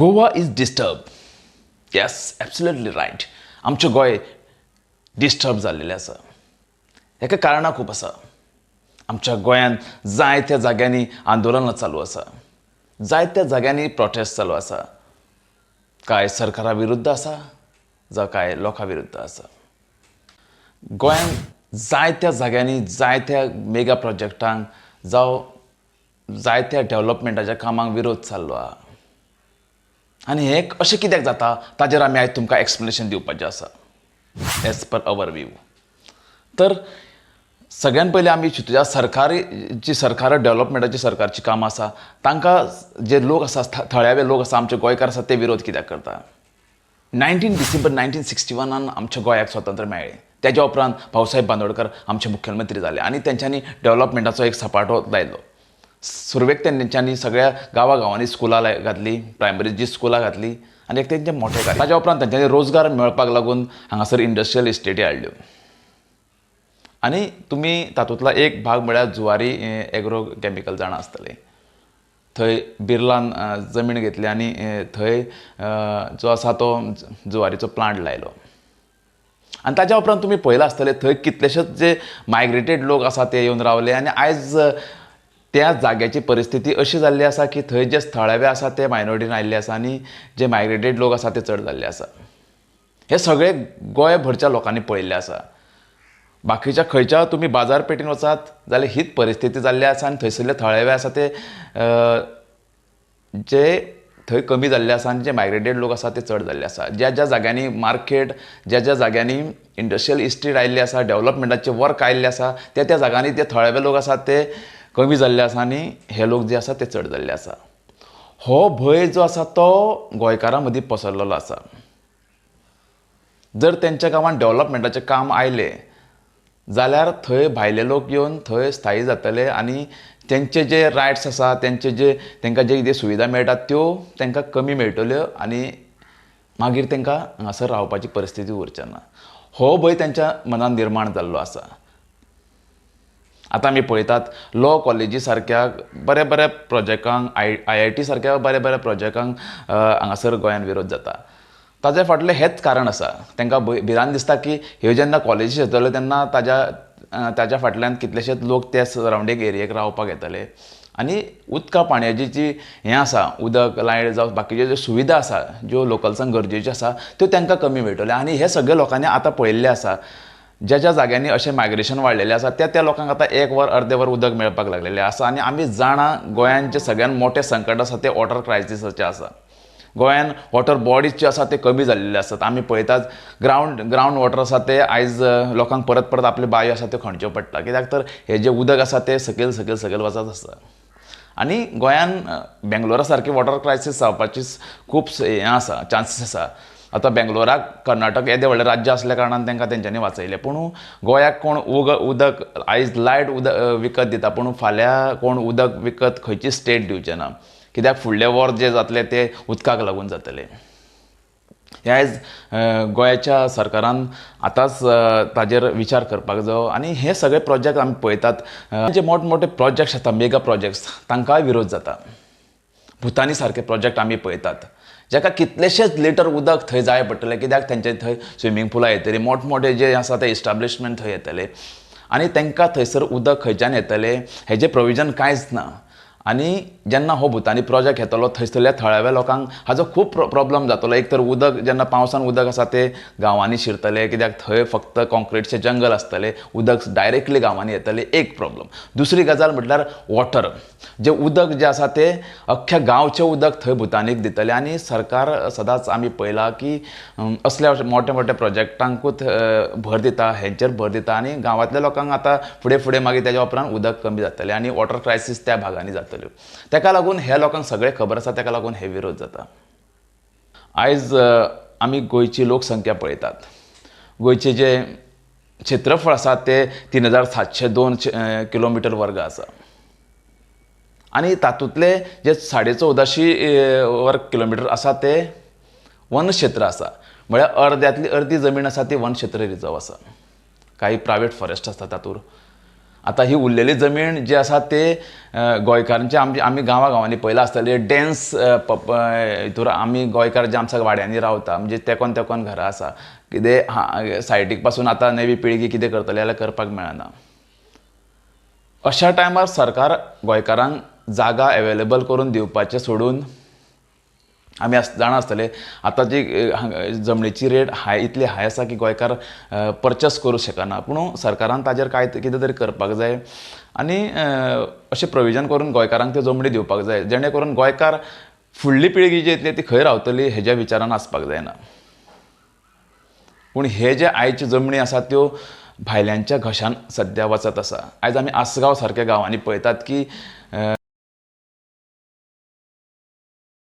Goa is disturb yes absolutely right आमचें Goem disturb जाल्लेलें आसा हेका कारणां खूब आसा आमच्या गोंयांत जायत्या जाग्यांनी आंदोलनां चालू आसा जायत्या जाग्यांनी प्रोटेस्ट चालू आसा कांय सरकारा विरुद्ध आसा जावं कांय लोकां विरुद्ध आसा गोंयांत जायत्या जाग्यांनी जायत्या मेगा प्रोजेक्टांक जावं जायत्या डेव्हलपमेंटाच्या कामांक विरोध चाललो आहा. आनी हें अशें कित्याक जाता? ताजेर आमी आयज तुमकां एक्सप्लेनेशन दिवपाचें आसा एज पर अवर व्यू तर सगळ्यान पयलीं आमी चिंतुया सरकारी जी सरकार डेव्हलपमेंटाची सरकारची कामां आसा तांकां जे लोक आसा थ- लोक आसा आमचे गोंयकार आसा ते विरोध कित्याक करता? नायन्टीन डिसेंबर नायन्टीन सिक्स्टी वनान आमच्या गोंयाक स्वातंत्र्य मेळ्ळें. तेज्या उपरांत भाऊसाहेब बांदोडकर आमचे मुख्यमंत्री जाले आनी तेंच्यांनी डेव्हलपमेंटाचो एक सपाटो लायलो. सुरवेक तेंच्यांनी सगळ्या गांवागांवांनी स्कुलां घातली प्रायमरी जी स्कुलां घातली आनी एक तेंचे मोठें कार्य. ताज्या उपरांत तेंच्यांनी रोजगार मेळपाक लागून हांगासर इंडस्ट्रियल इस्टेटी हाडल्यो आनी तुमी तातूंतलो एक भाग म्हळ्यार जुवारी एग्रो कॅमिकल जाणा आसतले. थंय बिर्लान जमीन घेतली आनी थंय जो आसा तो जुवारीचो प्लांट लायलो. आनी ताज्या उपरांत तुमी पळयलां आसतलें थंय कितलेशेच जे मायग्रेटेड लोक आसा ते येवन रावले आनी आयज त्या जाग्याची परिस्थिती अशी जाल्ली आसा की थंय जे स्थळावे आसा ते मायनॉरिटीन आयिल्ले आसा आनी जे मायग्रेटेड लोक आसा ते चड जाल्ले आसा हे सगळे गोंयभरच्या लोकांनी पळयल्ले आसा बाकीच्या खंयच्या तुमी बाजारपेठेन वचात जाल्यार हीच परिस्थिती जाल्ली आसा आनी थंयसरले थळावे आसा ते जे थंय कमी जाल्ले आसा आनी जे मायग्रेटेड लोक आसा ते चड जाल्ले आसा ज्या ज्या जाग्यांनी मार्केट ज्या ज्या जाग्यांनी इंडस्ट्रियल इस्टेट आयिल्ली आसा डेव्हलपमेंटाचे वर्क आयिल्ले आसा त्या त्या जाग्यांनी ते थळावे लोक आसात ते कमी जाल्ले आसा आनी हे लोक जे आसा ते चड जाल्ले आसा हो भंय जो आसा तो गोंयकारां मदीं पसरलेलो आसा जर तेंच्या गांवांत डेव्हलपमेंटाचें काम आयलें जाल्यार थंय भायले लोक येवन थंय स्थायी जातले आनी तेंचे जे रायट्स आसा तेंचे जे तेंकां जे कितें सुविधा मेळटात त्यो तेंकां कमी मेळटल्यो आनी मागीर तेंकां हांगासर रावपाची परिस्थिती उरचें ना हो भंय तेंच्या मनान निर्माण जाल्लो आसा आतां आमी पळयतात लॉ कॉलेजी सारक्या बऱ्या बऱ्या प्रोजेक्टांक आय आय आय टी सारक्या बऱ्या बऱ्या प्रोजेक्टांक हांगासर गोंयांत विरोध जाता. ताज्या फाटलें हेंच कारण आसा. तांकां भंय भिरांत दिसता की ह्यो जेन्ना कॉलेजी येतल्यो तेन्ना ताज्या ताज्या फाटल्यान कितलेशेच लोक त्या सरावंडींग एरियेक रावपाक येतले. आनी उदका पाणयाची जी हें आसा उदक लायट जावं बाकीच्यो ज्यो सुविधा आसा ज्यो लोकल्सांक गरजेच्यो आसा त्यो तांकां कमी मेळटल्यो आनी हे सगळे लोकांनी आतां पळयल्लें आसा. ज्या ज्या जाग्यांनी अशें मायग्रेशन वाडलेलें आसा त्या त्या लोकांक आतां एक वर अर्दे वर उदक मेळपाक लागलेलें आसा आनी आमी जाणा गोंयांत जे सगळ्यांत मोठें संकट आसा तें वॉटर क्रायसिसाचें आसा गोंयान वॉटर बॉडीज जे आसा ते कमी जाल्लेले आसात आमी पळयतात ग्रावंड ग्रावंड वॉटर आसा ते आयज लोकांक परत परत आपल्यो बांयो आसा त्यो खणच्यो पडटा. कित्याक तर हे जे उदक आसा ते सकयल सकयल सकयल वचत आसा आनी गोंयान बेंगलोरा सारकी वॉटर क्रायसीस जावपाची खूब हें आसा चान्सीस आसा. आतां बेंगलोराक कर्नाटक येदें व्हडलें राज्य आसल्या कारणान तांकां तेंच्यांनी वाचयलें पूण गोंयाक कोण उग उदक आयज लायट उदक विकत दिता पूण फाल्यां कोण उदक विकत खंयची स्टेट दिवचें ना. कित्याक फुडलें वर जे जातलें तें उदकाक लागून जातलें. हे आयज गोंयाच्या सरकारान आतांच ताजेर विचार करपाक जायो आनी हे सगळे प्रोजेक्ट आमी पळयतात जे मोठमोठे प्रोजेक्ट्स आसता मेगा प्रोजेक्ट्स तांकांय विरोध जाता. भुतानी सारके प्रोजेक्ट आमी पळयतात. जेका कितलेशेच लिटर उदक थंय जाय पडटलें कित्याक तेंचे थंय स्विमींग पुलां येतलीं मोठमोठे जे आसा ते इस्टाब्लिशमेंट थंय येतले. आनी तेंकां थंयसर उदक खंयच्यान येतलें हेजें प्रोविजन कांयच ना. आनी जेन्ना हो भुतानी प्रोजेक्ट येतलो थंयसरल्या थळाव्या लोकांक हाजो खूब प्रो प्रॉब्लम जातलो. एक तर उदक जेन्ना पावसान उदक आसा ते गांवांनी शिरतले कित्याक थंय फक्त कॉन्क्रीटचे जंगल आसतले उदक डायरेक्टली गांवांनी येतलें एक प्रॉब्लम दुसरी गजाल म्हटल्यार वॉटर जें उदक जें आसा तें अख्ख्या गांवचें उदक थंय भुतानीक दितलें आनी सरकार सदांच आमी पळयलां की असल्या मोठ्या मोठ्या प्रोजेक्टांकूच भर दिता हेंचेर भर दिता आनी गांवांतल्या लोकांक आतां फुडें फुडें मागीर तेज्या उपरांत उदक कमी जातलें आनी वॉटर क्रायसीस त्या भागांनी जातल्यो तेका लागून हे लोकांक सगळें खबर आसा तेका लागून हे विरोध जाता. आयज आमी गोंयची लोकसंख्या पळयतात. गोंयचें जें क्षेत्रफळ आसा तें तीन हजार सातशे दोन किलोमिटर वर्ग आसा. आनी तातूंतले जे साडे चवदाशी वर्ग किलोमिटर आसा ते वन क्षेत्र आसा. म्हळ्यार अर्द्यांतली अर्दी जमीन आसा ती वन क्षेत्र रिजर्व आसा. काही प्रायवेट फॉरेस्ट आसता तातूंत. आतां ही उरलेली जमीन जी आसा ते गोंयकारांचे आमचे आमी गांवा गांवांनी पयला आसतले डेन्स हितूर आमी गोंयकार जे आमच्या वाड्यांनी रावता म्हणजे तेकोन तेकोन घरां आसा कितें सायटीकपासून आतां नवी पिळगी कितें करतले जाल्यार करपाक मेळना. अशा टायमार सरकार गोंयकारांक जागा एवेलेबल करून दिवपाचें सोडून आमी आस जाणा आसतले आतांची जी हांगा जमनीची रेट हाय इतली हाय आसा की गोंयकार पर्चेस करूंक शकना. पूण सरकारान ताजेर कांय कितें तरी करपाक जाय. आनी अशें प्रोविजन करून गोंयकारांक त्यो जमणी दिवपाक जाय. जेणे करून गोंयकार फुडली पिळगी जी येतली ती खंय रावतली हेज्या विचारान आसपाक जायना. पूण हे जे आयच्यो जमणी आसा त्यो भायल्यांच्या घशान सद्या वचत आसा. आयज आमी आसगांव सारक्या गांवांनी पळयतात की